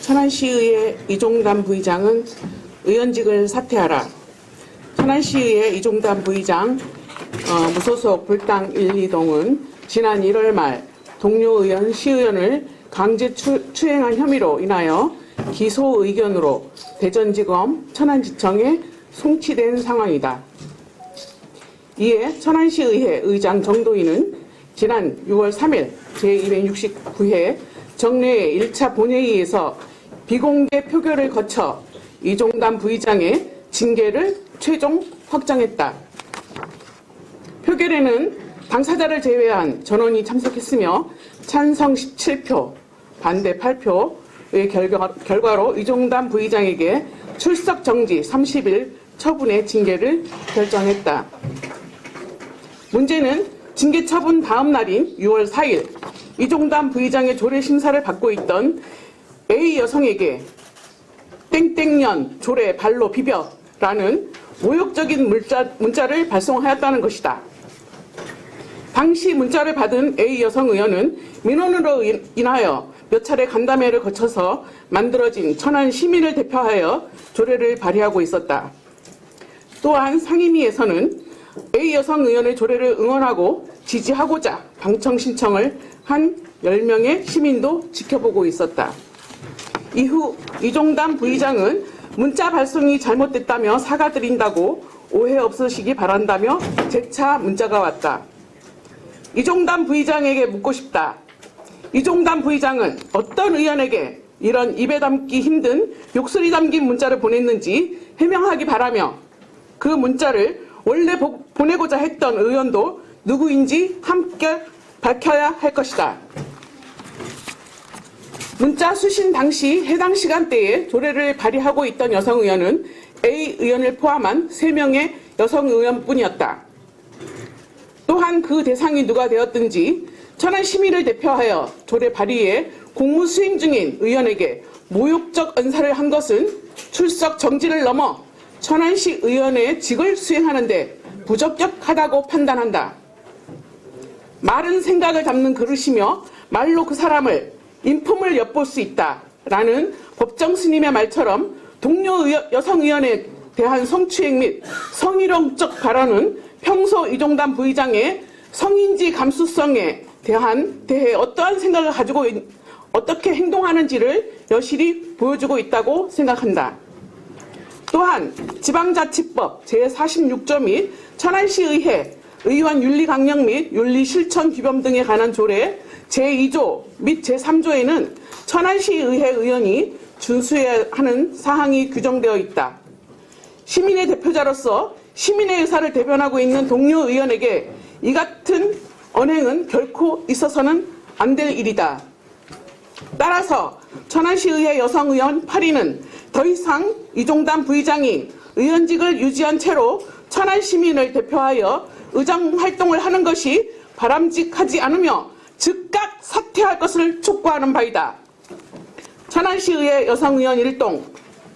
천안시의회 이종담 부의장은 의원직을 사퇴하라. 천안시의회 이종담 부의장 어, 무소속 불당 1, 2동은 지난 1월 말 동료 의원, 시의원을 강제 추, 추행한 혐의로 인하여 기소 의견으로 대전지검 천안지청에 송치된 상황이다. 이에 천안시의회 의장 정도인은 지난 6월 3일 제269회 정례 1차 본회의에서 비공개 표결을 거쳐 이종담 부의장의 징계를 최종 확정했다. 표결에는 당사자를 제외한 전원이 참석했으며 찬성 17표, 반대 8표의 결과, 결과로 이종담 부의장에게 출석 정지 30일 처분의 징계를 결정했다. 문제는 징계 처분 다음 날인 6월 4일 이종담 부의장의 조례 심사를 받고 있던 A 여성에게 땡땡년 조례 발로 비벼라는 모욕적인 문자, 문자를 발송하였다는 것이다. 당시 문자를 받은 A 여성 의원은 민원으로 인- 인하여 몇 차례 간담회를 거쳐서 만들어진 천안 시민을 대표하여 조례를 발의하고 있었다. 또한 상임위에서는 A 여성 의원의 조례를 응원하고 지지하고자 방청 신청을 한 10명의 시민도 지켜보고 있었다. 이후 이종담 부의장은 문자 발송이 잘못됐다며 사과드린다고 오해 없으시기 바란다며 재차 문자가 왔다. 이종담 부의장에게 묻고 싶다. 이종담 부의장은 어떤 의원에게 이런 입에 담기 힘든 욕설이 담긴 문자를 보냈는지 해명하기 바라며 그 문자를 원래 보, 보내고자 했던 의원도 누구인지 함께 밝혀야 할 것이다. 문자 수신 당시 해당 시간대에 조례를 발의하고 있던 여성 의원은 A 의원을 포함한 3명의 여성 의원뿐이었다. 또한 그 대상이 누가 되었든지 천안 시민을 대표하여 조례 발의에 공무 수행 중인 의원에게 모욕적 언사를 한 것은 출석 정지를 넘어 천안시 의원의 직을 수행하는데 부적격하다고 판단한다. 말은 생각을 담는 그릇이며 말로 그 사람을 인품을 엿볼 수 있다라는 법정 스님의 말처럼 동료 의원- 여성 의원에 대한 성추행 및 성희롱적 발언은 평소 이종담 부의장의 성인지 감수성에 대한 대해 어떠한 생각을 가지고 있- 어떻게 행동하는지를 여실히 보여주고 있다고 생각한다. 또한 지방자치법 제46조 및 천안시의회 의원 윤리 강령 및 윤리 실천 규범 등에 관한 조례 제2조 및 제3조에는 천안시 의회 의원이 준수해야 하는 사항이 규정되어 있다. 시민의 대표자로서 시민의 의사를 대변하고 있는 동료 의원에게 이 같은 언행은 결코 있어서는 안 될 일이다. 따라서 천안시의회 여성의원 8인은 더 이상 이종담 부의장이 의원직을 유지한 채로 천안 시민을 대표하여 의정 활동을 하는 것이 바람직하지 않으며 즉각 사퇴할 것을 촉구하는 바이다. 천안시의회 여성의원 1동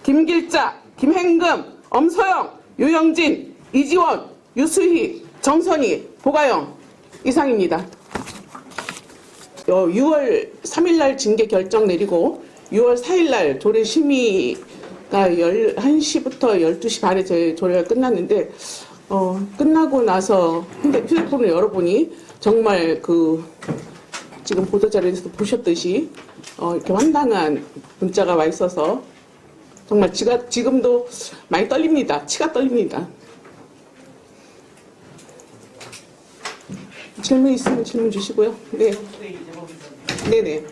김길자, 김행금, 엄서영, 유영진, 이지원, 유수희, 정선희, 보가영 이상입니다. 어, 6월 3일 날 징계 결정 내리고 6월 4일 날 조례 심의가 11시부터 12시 반에 제 조례가 끝났는데 어, 끝나고 나서 휴대폰을 열어보니 정말 그 지금 보도 자료에서 보셨듯이 어, 이렇게 황당한 문자가 와 있어서 정말 지가, 지금도 많이 떨립니다. 치가 떨립니다. 질문 있으면 질문 주시고요. 네. 네네.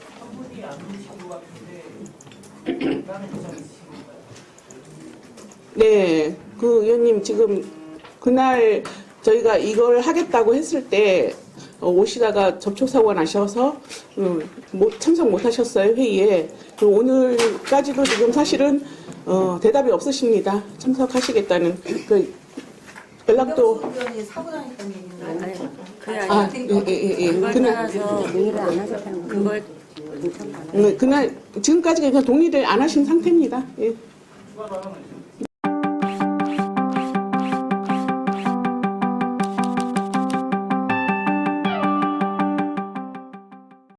네, 그 의원님 지금 그날 저희가 이걸 하겠다고 했을 때 어, 오시다가 접촉사고가 나셔서 음, 못, 참석 못 하셨어요 회의에. 그리고 오늘까지도 지금 사실은 어, 대답이 없으십니다. 참석하시겠다는 그 연락도 사고 당했다는 얘기는 아, 아니고 예, 예, 예, 그날 따라서 동의를 안 하셨다는 거. 그걸 신청 안 음, 그날 지금까지 그냥 동의를 안 하신 상태입니다. 예.